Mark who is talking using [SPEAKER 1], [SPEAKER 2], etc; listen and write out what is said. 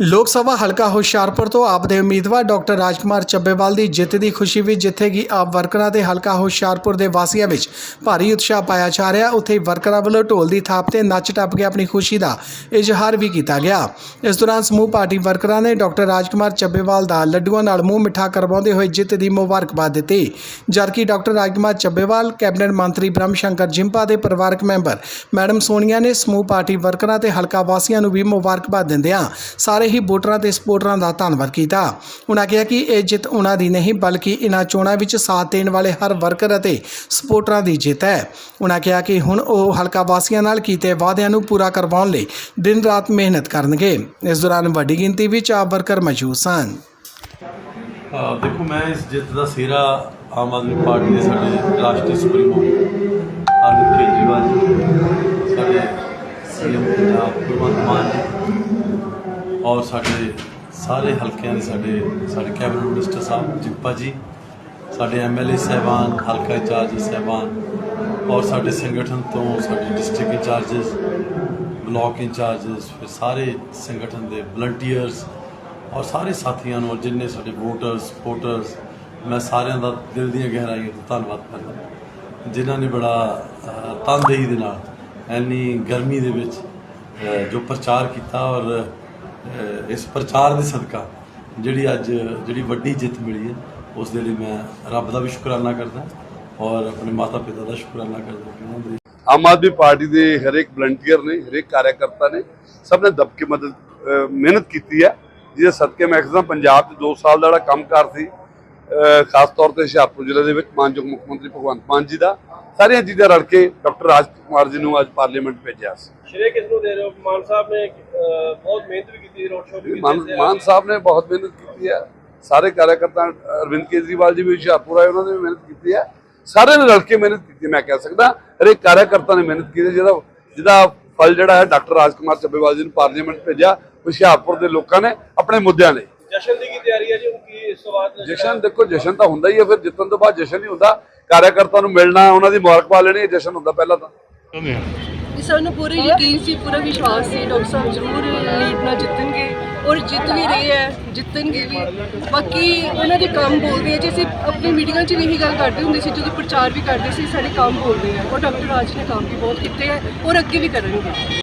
[SPEAKER 1] ਲੋਕ ਸਭਾ ਹਲਕਾ ਹੁਸ਼ਿਆਰਪੁਰ ਤੋਂ ਆਪ ਦੇ ਉਮੀਦਵਾਰ ਡਾਕਟਰ ਰਾਜਕੁਮਾਰ ਚੱਬੇਵਾਲ ਦੀ ਜਿੱਤ ਦੀ ਖੁਸ਼ੀ ਵਿੱਚ ਜਿੱਥੇ ਕਿ ਆਪ ਵਰਕਰਾਂ ਦੇ ਹਲਕਾ ਹੁਸ਼ਿਆਰਪੁਰ ਦੇ ਵਾਸੀਆਂ ਵਿੱਚ ਭਾਰੀ ਉਤਸ਼ਾਹ ਪਾਇਆ ਜਾ ਰਿਹਾ, ਉੱਥੇ ਵਰਕਰਾਂ ਵੱਲੋਂ ਢੋਲ ਦੀ ਥਾਪ ਤੇ ਨੱਚ ਟੱਪ ਕੇ ਆਪਣੀ ਖੁਸ਼ੀ ਦਾ ਇਜ਼ਹਾਰ ਵੀ ਕੀਤਾ ਗਿਆ। ਇਸ ਦੌਰਾਨ ਸਮੂਹ ਪਾਰਟੀ ਵਰਕਰਾਂ ਨੇ ਡਾਕਟਰ ਰਾਜਕੁਮਾਰ ਚੱਬੇਵਾਲ ਦਾ ਲੱਡੂਆਂ ਨਾਲ ਮੂੰਹ ਮਿੱਠਾ ਕਰਵਾਉਂਦੇ ਹੋਏ ਜਿੱਤ ਦੀ ਮੁਬਾਰਕਬਾਦ ਦਿੱਤੀ। ਜਦਕਿ ਡਾਕਟਰ ਰਾਜਕੁਮਾਰ ਚੱਬੇਵਾਲ, ਕੈਬਨਿਟ ਮੰਤਰੀ ਬ੍ਰਹਮ ਸ਼ੰਕਰ ਜਿੰਪਾ ਦੇ ਪਰਿਵਾਰਕ ਮੈਂਬਰ ਮੈਡਮ ਸੋਨੀਆ ਨੇ ਸਮੂਹ ਪਾਰਟੀ ਵਰਕਰਾਂ ਤੇ ਹਲਕਾ ਵਾਸੀਆਂ ਨੂੰ ਵੀ ਮੁਬਾਰਕਬਾਦ ਦਿੰਦਿਆਂ ਸਾਰੇ ਹੀ ਵੋਟਰਾਂ ਤੇ ਸਪੋਰਟਰਾਂ ਦਾ ਧੰਨਵਾਦ ਕੀਤਾ। ਉਹਨਾਂ ਕਿਹਾ ਕਿ ਇਹ ਜਿੱਤ ਉਹਨਾਂ ਦੀ ਨਹੀਂ, ਬਲਕਿ ਇਹਨਾਂ ਚੋਣਾਂ ਵਿੱਚ ਸਾਥ ਦੇਣ ਵਾਲੇ ਹਰ ਵਰਕਰ ਅਤੇ ਸਪੋਰਟਰਾਂ ਦੀ ਜਿੱਤ ਹੈ। ਉਹਨਾਂ ਕਿਹਾ ਕਿ ਹੁਣ ਉਹ ਹਲਕਾ ਵਾਸੀਆਂ ਨਾਲ ਕੀਤੇ ਵਾਅਦਿਆਂ ਨੂੰ ਪੂਰਾ ਕਰਵਾਉਣ ਲਈ ਦਿਨ ਰਾਤ ਮਿਹਨਤ ਕਰਨਗੇ। ਇਸ ਦੌਰਾਨ ਵੱਡੀ ਗਿਣਤੀ ਵਿੱਚ ਆਪ ਵਰਕਰ ਮੌਜੂਦ ਸਨ।
[SPEAKER 2] ਦੇਖੋ, ਮੈਂ ਇਸ ਜਿੱਤ ਦਾ ਸਿਹਰਾ ਆਮ ਆਦਮੀ ਪਾਰਟੀ ਦੇ ਸਾਡੇ ਰਾਸ਼ਟਰੀ ਸੁਪਰੀਮੋ ਅਰਵਿੰਦ ਕੇਜਰੀਵਾਲ ਜੀ, ਸਾਡੇ ਸੀਐਮ ਪੰਜਾਬ ਭਗਵੰਤ ਮਾਨ ਜੀ ਔਰ ਸਾਡੇ ਸਾਰੇ ਹਲਕਿਆਂ ਦੇ ਸਾਡੇ ਸਾਡੇ ਕੈਬਨਿਟ ਮਿਨਿਸਟਰ ਸਾਹਿਬ ਜਿੱਪਾ ਜੀ, ਸਾਡੇ ਐਮਐਲਏ ਸਹਿਬਾਨ, ਹਲਕਾ ਇੰਚਾਰਜ ਸਹਿਬਾਨ, ਔਰ ਸਾਡੇ ਸੰਗਠਨ ਤੋਂ ਸਾਡੇ ਡਿਸਟ੍ਰਿਕਟ ਇੰਚਾਰਜਸ, ਬਲਾਕ ਇੰਚਾਰਜਸ, ਫਿਰ ਸਾਰੇ ਸੰਗਠਨ ਦੇ ਵਲੰਟੀਅਰਸ, ਔਰ ਸਾਰੇ ਸਾਥੀਆਂ ਨੂੰ, ਜਿੰਨੇ ਸਾਡੇ ਵੋਟਰਸ ਸਪੋਰਟਰਸ ਮੈਂ ਸਾਰਿਆਂ ਦਾ ਦਿਲ ਦੀਆਂ ਗਹਿਰਾਈਆਂ ਤੋਂ ਧੰਨਵਾਦ ਕਰਦਾ। ਜਿਨ੍ਹਾਂ ਨੇ ਬੜਾ ਤਨਦੇਹੀ ਦੇ ਨਾਲ ਇੰਨੀ ਗਰਮੀ ਦੇ ਵਿੱਚ ਜੋ ਪ੍ਰਚਾਰ ਕੀਤਾ ਔਰ ਇਸ ਪ੍ਰਚਾਰ ਦੇ ਸਦਕਾ ਜਿਹੜੀ ਅੱਜ ਜਿਹੜੀ ਵੱਡੀ ਜਿੱਤ ਮਿਲੀ ਹੈ, ਉਸ ਦੇ ਲਈ ਮੈਂ ਰੱਬ ਦਾ ਵੀ ਸ਼ੁਕਰਾਨਾ ਕਰਦਾ ਔਰ ਆਪਣੇ ਮਾਤਾ ਪਿਤਾ ਦਾ ਸ਼ੁਕਰਾਨਾ ਕਰਦਾ ਕਿ ਉਹਨਾਂ ਦੇ
[SPEAKER 3] ਆਮ ਆਦਮੀ ਪਾਰਟੀ ਦੇ ਹਰੇਕ ਵਲੰਟੀਅਰ ਨੇ, ਹਰੇਕ ਕਾਰਜਕਰਤਾ ਨੇ ਸਭ ਨੇ ਦਬ ਕੇ ਮਦਦ ਮਿਹਨਤ ਕੀਤੀ ਹੈ। ਜਿਹਦੇ ਸਦਕੇ ਮੈਕਸਿਮਮ ਪੰਜਾਬ 'ਚ 2 ਸਾਲ ਦਾ ਜਿਹੜਾ ਕੰਮਕਾਰ ਸੀ ਖਾਸ ਤੌਰ ਤੇ ਹੁਸ਼ਿਆਰਪੁਰ ਜ਼ਿਲ੍ਹੇ ਦੇ ਵਿੱਚ ਮਾਨਯੋਗ ਮੁੱਖ ਮੰਤਰੀ ਭਗਵੰਤ ਮਾਨ ਜੀ ਦਾ। ਸਾਰੀਆਂ ਚੀਜ਼ਾਂ ਰਲ ਕੇ ਡਾਕਟਰ ਰਾਜਕੁਮਾਰ ਜੀ ਨੂੰ ਅੱਜ ਪਾਰਲੀਮੈਂਟ ਭੇਜਿਆ ਸੀ।
[SPEAKER 4] ਸ਼੍ਰੇ ਕਿਸ ਨੂੰ ਦੇ ਰਹੇ ਹੋ? ਮਾਨ ਸਾਹਿਬ ਨੇ ਬਹੁਤ ਮਿਹਨਤ ਵੀ ਕੀਤੀ ਰੋਡ ਸ਼ੋਅ ਵੀ ਕੀਤੇ
[SPEAKER 3] ਮਾਨ ਸਾਹਿਬ ਨੇ ਬਹੁਤ ਮਿਹਨਤ ਕੀਤੀ ਹੈ। ਸਾਰੇ ਕਾਰਜਕਰਤਾ ਅਰਵਿੰਦ ਕੇਜਰੀਵਾਲ ਜੀ ਵੀ ਹੁਸ਼ਿਆਰਪੁਰ ਆਏ ਉਹਨਾਂ ਨੇ ਵੀ ਮਿਹਨਤ ਕੀਤੀ ਹੈ। ਸਾਰਿਆਂ ਨੇ ਰਲ ਕੇ ਮਿਹਨਤ ਕੀਤੀ ਮੈਂ ਕਹਿ ਸਕਦਾ। ਹਰੇਕ ਕਾਰਜਕਰਤਾ ਨੇ ਮਿਹਨਤ ਕੀਤੀ ਜਿਹਦਾ ਜਿਹਦਾ ਫਲ ਜਿਹੜਾ ਹੈ ਡਾਕਟਰ ਰਾਜਕੁਮਾਰ ਚੱਬੇਵਾਲ ਜੀ ਨੂੰ ਪਾਰਲੀਮੈਂਟ ਭੇਜਿਆ। ਹੁਸ਼ਿਆਰਪੁਰ ਦੇ ਲੋਕਾਂ ਨੇ ਆਪਣੇ ਮੁੱਦਿਆਂ ਲਈ।
[SPEAKER 4] ਜਸ਼ਨ ਦੀ ਕੀ ਤਿਆਰੀ ਹੈ ਜੀ? ਹੁਣ ਕੀ ਇਸ ਤੋਂ ਬਾਅਦ
[SPEAKER 3] ਜਸ਼ਨ ਦੇਖੋ ਜਸ਼ਨ ਤਾਂ ਹੁੰਦਾ ਹੀ ਹੈ ਫਿਰ ਜਿੱਤਣ ਤੋਂ ਬਾਅਦ ਜਸ਼ਨ ਹੀ ਹੁੰਦਾ। ਕਾਰਜਕਰਤਾ ਨੂੰ ਮਿਲਣਾ ਉਹਨਾਂ ਦੀ ਮੁਬਾਰਕਬਾਦ ਲੈਣੀ ਇਹ ਜਸ਼ਨ ਹੁੰਦਾ ਪਹਿਲਾਂ ਤਾਂ।
[SPEAKER 5] ਕਿ ਸਾਨੂੰ ਪੂਰਾ ਯਕੀਨ ਸੀ ਪੂਰਾ ਵਿਸ਼ਵਾਸ ਸੀ ਡਾਕਟਰ ਸਾਹਿਬ ਜ਼ਰੂਰ ਲੀਡ ਨਾਲ ਜਿੱਤਣਗੇ ਔਰ ਜਿੱਤ ਵੀ ਰਹੇ ਹੈ ਜਿੱਤਣਗੇ ਵੀ। ਬਾਕੀ ਉਹਨਾਂ ਦੇ ਕੰਮ ਬੋਲਦੇ ਆ ਜੇ ਅਸੀਂ ਆਪਣੀ ਮੀਟਿੰਗਾਂ 'ਚ ਵੀ ਇਹੀ ਗੱਲ ਕਰਦੇ ਹੁੰਦੇ ਸੀ ਜਦੋਂ ਪ੍ਰਚਾਰ ਵੀ ਕਰਦੇ ਸੀ ਸਾਡੇ ਕੰਮ ਬੋਲਦੇ ਆ। ਔਰ ਡਾਕਟਰ ਰਾਜ ਨੇ ਕੰਮ ਵੀ ਬਹੁਤ ਕੀਤੇ ਹੈ ਔਰ ਅੱਗੇ ਵੀ ਕਰਨਗੇ।